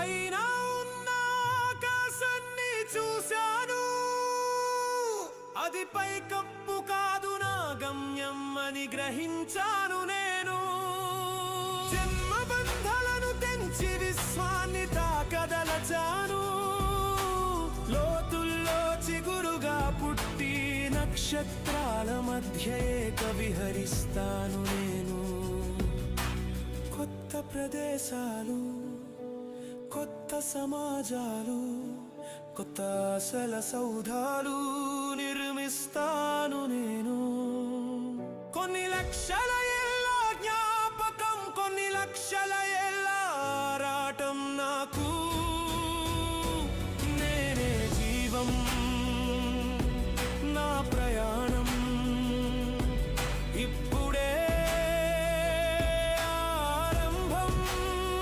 పైన ఉన్న ఆకాశాన్ని చూశాను. అది పై కప్పు కాదు నా గమ్యం అని గ్రహించాను నేను. జన్మబంధాలను తెంచి విశ్వాన్ని తాకదలచాను. లోతుల్లో చిగురుగా పుట్టి నక్షత్రాల మధ్య ఏక విహరిస్తాను నేను. కొత్త ప్రదేశాలు కొత్త సమాజాలు కొత్త అసల సౌధాలు నిర్మిస్తాను నేను. కొన్ని లక్ష